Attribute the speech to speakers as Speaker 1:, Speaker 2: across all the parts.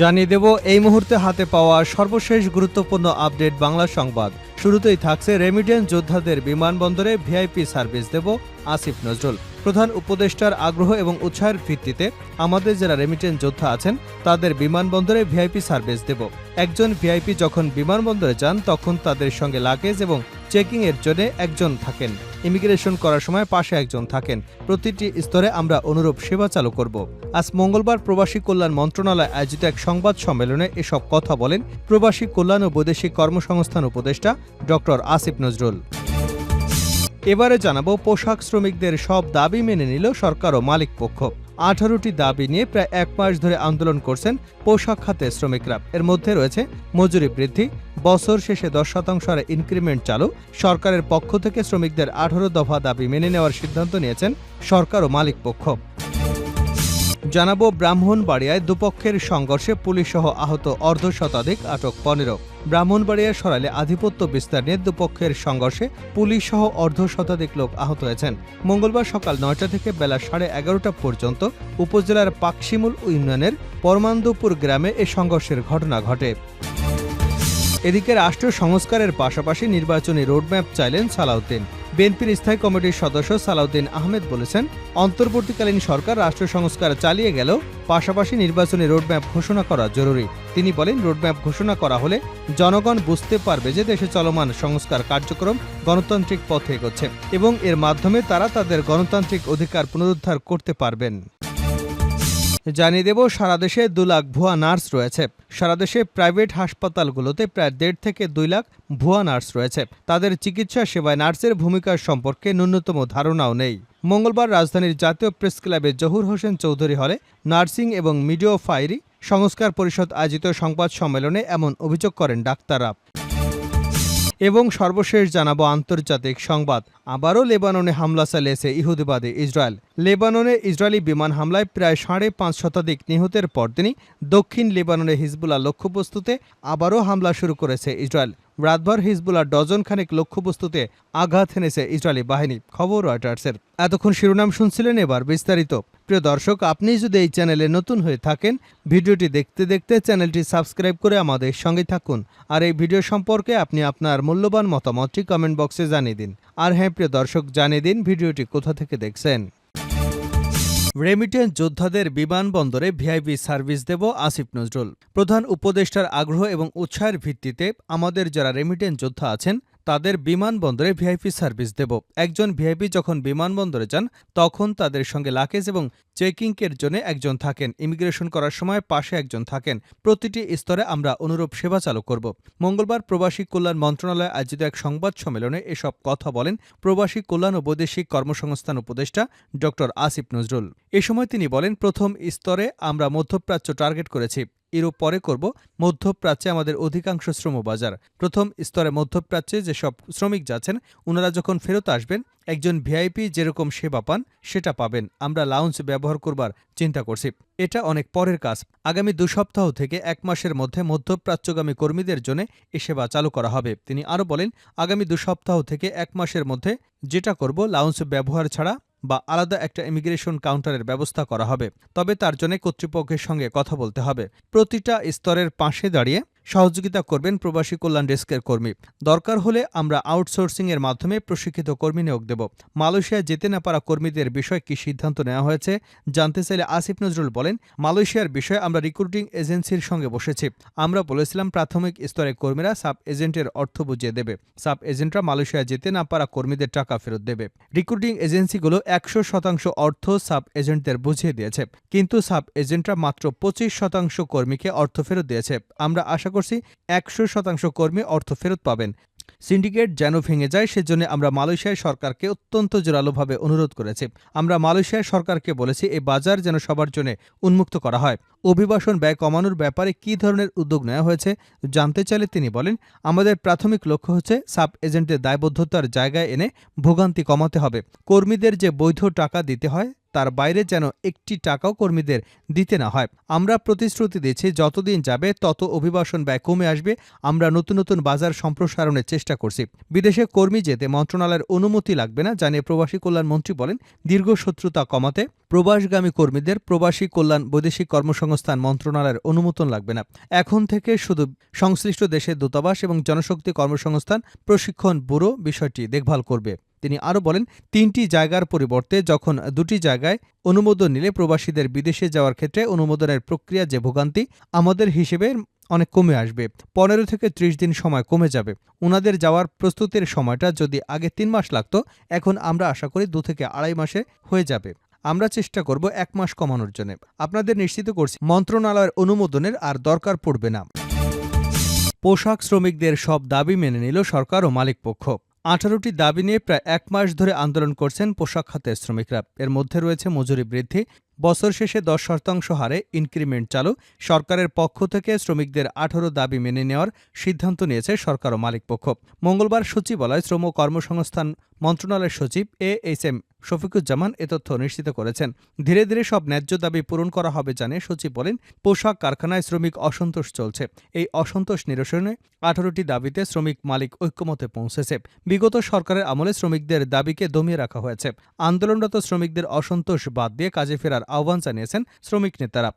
Speaker 1: জানিয়ে দেব, এই মুহূর্তে হাতে পাওয়া সর্বশেষ গুরুত্বপূর্ণ আপডেট বাংলা সংবাদ। শুরুতেই থাকছে রেমিডেন্স যোদ্ধাদের বিমানবন্দরে ভিআইপি সার্ভিস দেব আসিফ নজরুল। প্রধান উপদেষ্টার আগ্রহ এবং উৎসাহের ভিত্তিতে আমাদের যারা রেমিটেন্স যোদ্ধা আছেন, তাদের বিমানবন্দরে ভিআইপি সার্ভিস দেব। একজন ভিআইপি যখন বিমানবন্দরে যান, তখন তাদের সঙ্গে লাগেজ এবং চেকিং এর জন্য একজন থাকেন। ইমিগ্রেশন করার সময় পাশে একজন থাকেন। প্রতিটি স্তরে আমরা অনুরূপ সেবা চালু করব। আজ মঙ্গলবার প্রবাসী কল্যাণ মন্ত্রণালয় আয়োজিত এক সংবাদ সম্মেলনে এসব কথা বলেন প্রবাসী কল্যাণ ও বৈদেশিক কর্মসংস্থান উপদেষ্টা ডক্টর আসিফ নজরুল। এবারে জানাব পোশাক শ্রমিকদের সব দাবি মেনে নিল সরকার ও মালিক পক্ষ। আঠারোটি দাবি নিয়ে প্রায় এক মাস ধরে আন্দোলন করছেন পোশাক খাতে শ্রমিকরা। এর মধ্যে রয়েছে মজুরি বৃদ্ধি, বছর শেষে দশ শতাংশ হারে ইনক্রিমেন্ট চালু, সরকারের পক্ষ থেকে শ্রমিকদের আঠারো দফা দাবি মেনে নেওয়ার সিদ্ধান্ত নিয়েছেন সরকার ও মালিক পক্ষ। জানাব ব্রাহ্মণবাড়িয়ায় দুপক্ষের সংঘর্ষে পুলিশসহ আহত অর্ধ শতাধিক আটক পনেরো। ব্রাহ্মণবাড়িয়ার সরাইলে আধিপত্য বিস্তার নিয়ে দুপক্ষের সংঘর্ষে পুলিশসহ অর্ধ শতাধিক লোক আহত হয়েছেন। মঙ্গলবার সকাল নয়টা থেকে বেলা সাড়ে এগারোটা পর্যন্ত উপজেলার পাকশিমুল ইউনিয়নের পরমান্দপুর গ্রামে এ সংঘর্ষের ঘটনা ঘটে। এদিকে রাষ্ট্র সংস্কারের পাশাপাশি নির্বাচনী রোডম্যাপ চাইলেন সালাউদ্দিন। বিএনপির স্থায়ী কমিটির সদস্য সালাউদ্দিন আহমেদ বলেছেন, অন্তর্বর্তীকালীন সরকার রাষ্ট্র সংস্কার চালিয়ে গেল পাশাপাশি নির্বাচনী রোডম্যাপ ঘোষণা করা জরুরি। তিনি বলেন, রোডম্যাপ ঘোষণা করা হলে জনগণ বুঝতে পারবে যে দেশে চলমান সংস্কার কার্যক্রম গণতান্ত্রিক পথে এগোচ্ছে এবং এর মাধ্যমে তারা তাদের গণতান্ত্রিক অধিকার পুনরুদ্ধার করতে পারবেন। জানিয়ে দেব, সারা দেশে দু লাখ ভুয়া নার্স রয়েছে। সারা দেশে প্রাইভেট হাসপাতালগুলোতে প্রায় দেড় থেকে দুই লাখ ভুয়া নার্স রয়েছে। তাদের চিকিৎসা সেবায় নার্সের ভূমিকা সম্পর্কে ন্যূনতম ধারণাও নেই। মঙ্গলবার রাজধানীর জাতীয় প্রেস ক্লাবে জহুর হোসেন চৌধুরী হলে নার্সিং এবং মিডিওফাইরি সংস্কার পরিষদ আয়োজিত সংবাদ সম্মেলনে এমন অভিযোগ করেন ডাক্তাররা। এবং সর্বশেষ জানাব আন্তর্জাতিক সংবাদ। আবারও লেবাননে হামলা চালিয়েছে ইহুদিবাদী ইসরায়েল। লেবাননে ইসরায়েলি বিমান হামলায় প্রায় সাড়ে পাঁচ শতাধিক নিহতের পর তিনি দক্ষিণ লেবাননে হিজবুল্লাহ লক্ষ্যবস্তুতে আবারও হামলা শুরু করেছে ইসরায়েল। রাতভর হিজবুল্লাহ ডজন খানেক লক্ষ্যবস্তুতে আঘাত হেনেছে ইসরায়েলি বাহিনী, খবর রয়টার্সের। এতক্ষণ শিরোনাম শুনছিলেন এবার বিস্তারিত। প্রিয় দর্শক, আপনি যদি এই চ্যানেলে নতুন হয়ে থাকেন, ভিডিওটি দেখতে দেখতে চ্যানেলটি সাবস্ক্রাইব করে আমাদের সঙ্গে থাকুন। আর এই ভিডিও সম্পর্কে আপনি আপনার মূল্যবান মতামতটি কমেন্ট বক্সে জানিয়ে দিন। আর হ্যাঁ প্রিয় দর্শক, জানিয়ে দিন ভিডিওটি কোথা থেকে দেখছেন। রেমিটেন্স যোদ্ধাদের বিমানবন্দরে ভিআইপি সার্ভিস দেব আসিফ নজরুল। প্রধান উপদেষ্টার আগ্রহ এবং উৎসাহের ভিত্তিতে আমাদের যারা রেমিটেন্স যোদ্ধা আছেন তাদের বিমানবন্দরে ভিআইপি সার্ভিস দেব। একজন ভিআইপি যখন বিমানবন্দরে যান, তখন তাদের সঙ্গে লাকেজ এবং চেকিংয়ের জন্য একজন থাকেন। ইমিগ্রেশন করার সময় পাশে একজন থাকেন। প্রতিটি স্তরে আমরা অনুরূপ সেবা চালু করব। মঙ্গলবার প্রবাসী কল্যাণ মন্ত্রণালয় আয়োজিত এক সংবাদ সম্মেলনে এসব কথা বলেন প্রবাসী কল্যাণ ও বৈদেশিক কর্মসংস্থান উপদেষ্টা ড আসিফ নজরুল। এ সময় তিনি বলেন, প্রথম স্তরে আমরা মধ্যপ্রাচ্য টার্গেট করেছি। ইউরোপ পরে করব, মধ্যপ্রাচ্যে আমাদের অধিকাংশ শ্রম বাজার প্রথম স্তরে মধ্যপ্রাচ্যে যেসব শ্রমিক যাচ্ছেন ওনারা যখন ফেরত আসবেন, একজন ভিআইপি যেরকম সেবা পান, সেটা পাবেন। আমরা লাউঞ্জ ব্যবহার করবার চিন্তা করছি। এটা অনেক পরের কাজ। আগামী দু সপ্তাহ থেকে এক মাসের মধ্যে মধ্যপ্রাচ্যগামী কর্মীদের জন্য এ সেবা চালু করা হবে। তিনি আরও বলেন, আগামী দু সপ্তাহ থেকে এক মাসের মধ্যে যেটা করব, লাউঞ্জ ব্যবহার ছাড়া বা আলাদা একটা ইমিগ্রেশন কাউন্টারের ব্যবস্থা করা হবে। তবে তার জন্য কর্তৃপক্ষের সঙ্গে কথা বলতে হবে। প্রতিটা স্তরের পাশে দাঁড়িয়ে সহযোগিতা করবেন প্রবাসী কল্যাণ ডেস্কের কর্মী। দরকার হলে আমরা আউটসোর্সিং এর মাধ্যমে প্রশিক্ষিত কর্মী নিয়োগ দেব। মালয়েশিয়া যেতে না পারা কর্মীদের বিষয়ে কি সিদ্ধান্ত নেওয়া হয়েছে? জানতে চাইলে আসিফ নজরুল বলেন, মালয়েশিয়ার বিষয়ে আমরা রিক্রুটিং এজেন্সির সঙ্গে বসেছি। আমরা বলেছিলাম প্রাথমিক স্তরের কর্মীরা সাব এজেন্টের অর্থ বুঝিয়ে দেবে। সাব এজেন্টরা মালয়েশিয়া যেতে না পারা কর্মীদের টাকা ফেরত দেবে। রিক্রুটিং এজেন্সিগুলো একশো শতাংশ অর্থ সাব এজেন্টদের বুঝিয়ে দিয়েছে। কিন্তু সাব এজেন্টরা মাত্র পঁচিশ শতাংশ কর্মীকে অর্থ ফেরত দিয়েছে। আমরা আশা করছি, একশো শতাংশ কর্মী অর্থ ফেরত পাবেন। সিন্ডিকেট যেন ভেঙে যায়, সেজন্য আমরা মালয়েশিয়ার সরকারকে অত্যন্ত জোরালোভাবে অনুরোধ করেছি। আমরা মালয়েশিয়ার সরকারকে বলেছি, এই বাজার যেন সবার জন্য উন্মুক্ত করা হয়। অভিবাসন ব্যয় কমানোর ব্যাপারে কী ধরনের উদ্যোগ নেওয়া হয়েছে, জানতে চাইলে তিনি বলেন, আমাদের প্রাথমিক লক্ষ্য হচ্ছে সাব এজেন্টদের দায়বদ্ধতার জায়গায় এনে ভোগান্তি কমাতে হবে। কর্মীদের যে বৈধ টাকা দিতে হয় তার বাইরে যেন একটি টাকাও কর্মীদের দিতে না হয়। আমরা প্রতিশ্রুতি দিচ্ছি যতদিন যাবে তত অভিবাসন ব্যয় কমে আসবে। আমরা নতুন নতুন বাজার সম্প্রসারণের চেষ্টা করছি। বিদেশে কর্মী যেতে মন্ত্রণালয়ের অনুমতি লাগবে না, জানিয়ে প্রবাসী কল্যাণ মন্ত্রী বলেন, দীর্ঘ শত্রুতা কমাতে প্রবাসগামী কর্মীদের প্রবাসী কল্যাণ বৈদেশিক কর্মসংস্থান মন্ত্রণালয়ের অনুমোদন লাগবে না। এখন থেকে শুধু সংশ্লিষ্ট দেশের দূতাবাস এবং জনশক্তি কর্মসংস্থান, প্রশিক্ষণ ব্যুরো বিষয়টি দেখভাল করবে। তিনি আরও বলেন, তিনটি জায়গার পরিবর্তে যখন দুটি জায়গায় অনুমোদন নিলে প্রবাসীদের বিদেশে যাওয়ার ক্ষেত্রে অনুমোদনের প্রক্রিয়া যে ভোগান্তি, আমাদের হিসেবে অনেক কমে আসবে। পনেরো থেকে ত্রিশ দিন সময় কমে যাবে। উনাদের যাওয়ার প্রস্তুতির সময়টা যদি আগে তিন মাস লাগতো, এখন আমরা আশা করি দু থেকে আড়াই মাসে হয়ে যাবে। আমরা চেষ্টা করব এক মাস কমানোর জন্য। আপনাদের নিশ্চিত করছি, মন্ত্রণালয়ের অনুমোদনের আর দরকার পড়বে না। পোশাক শ্রমিকদের সব দাবি মেনে নিল সরকার ও মালিকপক্ষ। আঠারোটি দাবি নিয়ে প্রায় এক মাস ধরে আন্দোলন করছেন পোশাক খাতের শ্রমিকরা। এর মধ্যে রয়েছে মজুরি বৃদ্ধি বছর শেষে দশ শতাংশ হারে ইনক্রিমেন্ট চালু। সরকারের পক্ষ থেকে শ্রমিকদের আঠারো দাবি মেনে নেওয়ার সিদ্ধান্ত নিয়েছে সরকার ও মালিকপক্ষ মঙ্গলবার সচিবালয় শ্রম ও কর্মসংস্থান মন্ত্রণালয়ের সচিব এ এইচ এম শফিকুজ্জামান এ তথ্য নিশ্চিত করেছেন। ধীরে ধীরে সব ন্যায্য দাবি পূরণ করা হবে জানিয়ে সচিব বলেন, পোশাক কারখানায় শ্রমিক অসন্তোষ চলছে। এই অসন্তোষ নিরসনে আঠারোটি দাবিতে শ্রমিক মালিক ঐক্যমতে পৌঁছেছে। বিগত সরকারের আমলে শ্রমিকদের দাবিকে দমিয়ে রাখা হয়েছে। আন্দোলনরত শ্রমিকদের অসন্তোষ বাদ দিয়ে কাজে ফেরার আহ্বান জানিয়েছেন শ্রমিক নেতারা।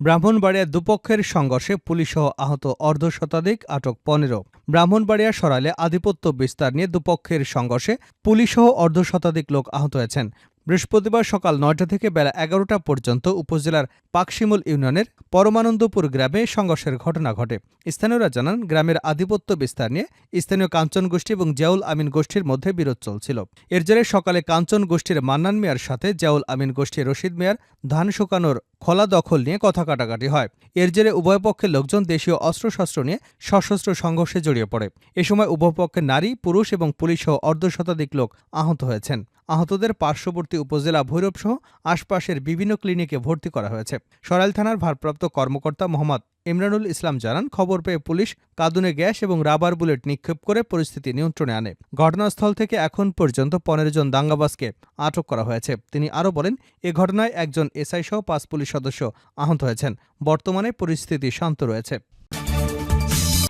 Speaker 1: ব্রাহ্মণবাড়িয়া দুপক্ষের সংঘর্ষে পুলিশসহ আহত অর্ধ শতাধিক আটক পনেরো। ব্রাহ্মণবাড়িয়া সরালে আধিপত্য বিস্তার নিয়ে দুপক্ষের সংঘর্ষে পুলিশসহ অর্ধ শতাধিক লোক আহত হয়েছেন। বৃহস্পতিবার সকাল নয়টা থেকে বেলা এগারোটা পর্যন্ত উপজেলার পাকশিমুল ইউনিয়নের পরমানন্দপুর গ্রামে সংঘর্ষের ঘটনা ঘটে। স্থানীয়রা জানান, গ্রামের আধিপত্য বিস্তার নিয়ে স্থানীয় কাঞ্চন গোষ্ঠী এবং জিয়াউল আমিন গোষ্ঠীর মধ্যে বিরোধ চলছিল। এর জেরে সকালে কাঞ্চন গোষ্ঠীর মান্নান মিয়ার সাথে জিয়াউল আমিন গোষ্ঠীর রশিদ মিয়ার ধান শুকানোর খোলা দখল নিয়ে কথা কাটাকাটি হয়। এর জেরে উভয় পক্ষের লোকজন দেশীয় অস্ত্রশস্ত্র নিয়ে সশস্ত্র সংঘর্ষে জড়িয়ে পড়ে। এ সময় উভয় পক্ষের নারী, পুরুষ এবং পুলিশসহ অর্ধ শতাধিক লোক আহত হয়েছেন। আহতদের পার্শ্ববর্তী উপজেলা ভৈরবসহ আশপাশের বিভিন্ন ক্লিনিকে ভর্তি করা হয়েছে। সরাইল থানার ভারপ্রাপ্ত কর্মকর্তা মোহাম্মদ ইমরানুল ইসলাম জানান, খবর পেয়ে পুলিশ কাঁদুনে গ্যাস এবং রাবার বুলেট নিক্ষেপ করে পরিস্থিতি নিয়ন্ত্রণে আনে। ঘটনাস্থল থেকে এখন পর্যন্ত পনেরো জন দাঙ্গাবাজকে আটক করা হয়েছে। তিনি আরও বলেন, এ ঘটনায় একজন এসআই সহ পাঁচ পুলিশ সদস্য আহত হয়েছেন। বর্তমানে পরিস্থিতি শান্ত রয়েছে।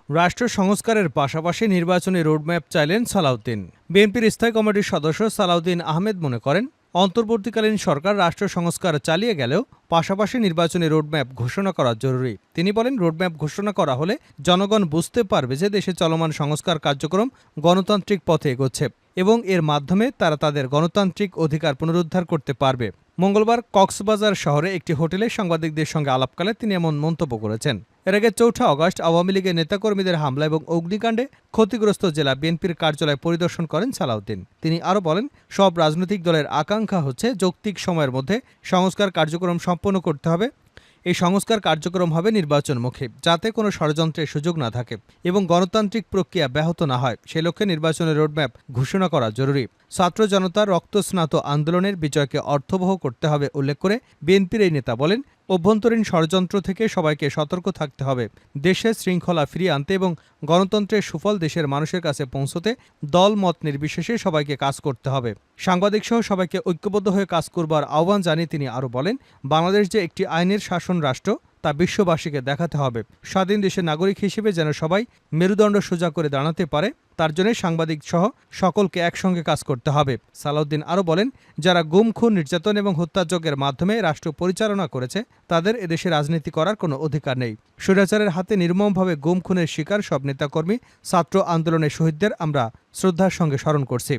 Speaker 1: রাষ্ট্র সংস্কারের পাশাপাশি নির্বাচনী রোডম্যাপ চাইলেন সালাউদ্দিন। বিএনপির স্থায়ী কমিটির সদস্য সালাউদ্দিন আহমেদ মনে করেন, অন্তর্বর্তীকালীন সরকার রাষ্ট্র সংস্কার চালিয়ে গেলেও পাশাপাশি নির্বাচনী রোডম্যাপ ঘোষণা করা জরুরি। তিনি বলেন, রোডম্যাপ ঘোষণা করা হলে জনগণ বুঝতে পারবে যে দেশে চলমান সংস্কার কার্যক্রম গণতান্ত্রিক পথে এগোচ্ছে এবং এর মাধ্যমে তারা তাদের গণতান্ত্রিক অধিকার পুনরুদ্ধার করতে পারবে। মঙ্গলবার কক্সবাজার শহরে একটি হোটেলে সাংবাদিকদের সঙ্গে আলাপকালে তিনি এমন মন্তব্য করেছেন। এর আগে চৌঠা অগস্ট আওয়ামী লীগের নেতাকর্মীদের হামলা এবং অগ্নিকাণ্ডে ক্ষতিগ্রস্ত জেলা বিএনপির কার্যালয় পরিদর্শন করেন সালাউদ্দিন। তিনি আরও বলেন, সব রাজনৈতিক দলের আকাঙ্ক্ষা হচ্ছে যৌক্তিক সময়ের মধ্যে সংস্কার কার্যক্রম সম্পন্ন করতে হবে এই সংস্কার কার্যক্রম হবে নির্বাচনমুখী, যাতে কোনো ষড়যন্ত্রের সুযোগ না থাকে এবং গণতান্ত্রিক প্রক্রিয়া ব্যাহত না হয়। সে লক্ষ্যে নির্বাচনের রোডম্যাপ ঘোষণা করা জরুরি। ছাত্র জনতার রক্তস্নাত আন্দোলনের বিজয়কে অর্থবহ করতে হবে, উল্লেখ করে বিএনপির এই নেতা বলেন অভ্যন্তরীণ ষড়যন্ত্র থেকে সবাইকে সতর্ক থাকতে হবে। দেশের শৃঙ্খলা ফিরিয়ে আনতে এবং গণতন্ত্রের সুফল দেশের মানুষের কাছে পৌঁছতে দল মত নির্বিশেষে সবাইকে কাজ করতে হবে। সাংবাদিক সহ সবাইকে ঐক্যবদ্ধ হয়ে কাজ করবার আহ্বান জানিয়ে তিনি আরও বলেন, বাংলাদেশ যে একটি আইনের শাসন রাষ্ট্র তা বিশ্ববাসীকে দেখাতে হবে। স্বাধীন দেশের নাগরিক হিসেবে যেন সবাই মেরুদণ্ড সোজা করে দাঁড়াতে পারে, তার জন্য সাংবাদিক সহ সকলকে একসঙ্গে কাজ করতে হবে, সালাউদ্দিন আরও বলেন। যারা গুম, খুন, নির্যাতন এবং হত্যাযজ্ঞের মাধ্যমে রাষ্ট্র পরিচালনা করেছে, তাদের এদেশে রাজনীতি করার কোনো অধিকার নেই। স্বৈরাচারের হাতে নির্মমভাবে গুম, খুনের শিকার সব নেতাকর্মী, ছাত্র আন্দোলনের শহীদদের আমরা শ্রদ্ধার সঙ্গে স্মরণ করছি।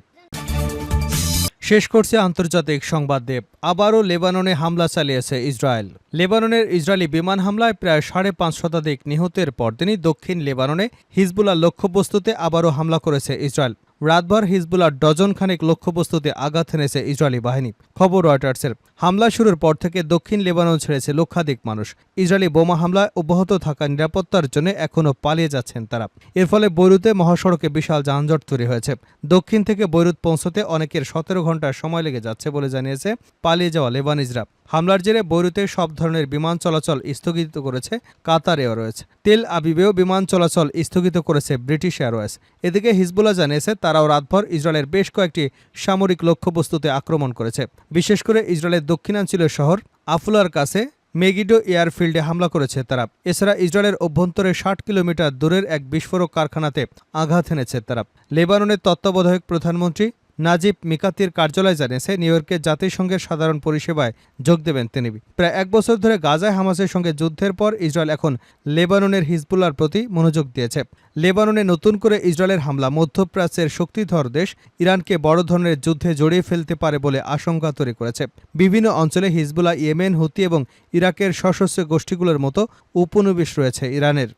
Speaker 1: শেষ করছে আন্তর্জাতিক সংবাদ দেব আবারও লেবাননে হামলা চালিয়েছে ইসরায়েল। লেবাননের ইসরায়েলি বিমান হামলায় প্রায় সাড়ে পাঁচ শতাধিক নিহতের পর তিনি দক্ষিণ লেবাননে হিজবুল্লাহ লক্ষ্যবস্তুতে আবারও হামলা করেছে ইসরায়েল। রাতভর হিজবুলার ডজন খানেক লক্ষ্যবস্তুতে আঘাত এনেছে ইসরায়েলি বাহিনী। খবর রয়টার্সের, হামলা শুরুর পর থেকে দক্ষিণ লেবানন ছেড়েছে লক্ষাধিক মানুষ। ইসরায়েলি বোমা হামলায় অব্যাহত থাকা নিরাপত্তার জন্য এখনও পালিয়ে যাচ্ছেন তারা। এর ফলে বৈরুতে মহাসড়কে বিশাল যানজট তৈরি হয়েছে। দক্ষিণ থেকে বৈরুত পৌঁছতে অনেকের সতেরো ঘণ্টার সময় লেগে যাচ্ছে বলে জানিয়েছে পালিয়ে যাওয়া লেবানিজরা। হামলার জেরে বৈরুতে সব ধরনের বিমান চলাচল স্থগিত করেছে কাতার এয়ারওয়েজ। তেল আবিবেও বিমান চলাচল স্থগিত করেছে ব্রিটিশ এয়ারওয়েজ। এদিকে হিজবুল্লাহ জানিয়েছে, তারাও রাতভর ইসরায়েলের বেশ কয়েকটি সামরিক লক্ষ্যবস্তুতে আক্রমণ করেছে। বিশেষ করে ইসরায়েলের দক্ষিণাঞ্চলীয় শহর আফুলার কাছে মেগিডো এয়ারফিল্ডে হামলা করেছে তারা। এছাড়া ইসরায়েলের অভ্যন্তরে ষাট কিলোমিটার দূরের এক বিস্ফোরক কারখানাতে আঘাত এনেছে তারা। লেবাননের তত্ত্বাবধায়ক প্রধানমন্ত্রী নাজিব মিকাতির কার্যালয় জানিয়েছে, নিউ ইয়র্কে জাতিসংঘের সাধারণ পরিষেবায় যোগ দেবেন তিনি। প্রায় এক বছর ধরে গাজায় হামাসের সঙ্গে যুদ্ধের পর ইসরায়েল এখন লেবাননের হিজবুল্লার প্রতি মনোযোগ দিয়েছে। লেবাননে নতুন করে ইসরায়েলের হামলা মধ্যপ্রাচ্যের শক্তিধর দেশ ইরানকে বড় ধরনের যুদ্ধে জড়িয়ে ফেলতে পারে বলে আশঙ্কা তৈরি করেছে। বিভিন্ন অঞ্চলে হিজবুল্লাহ, ইয়েমেন, হুতি এবং ইরাকের সশস্ত্র গোষ্ঠীগুলোর মতো উপনিবেশ রয়েছে ইরানের।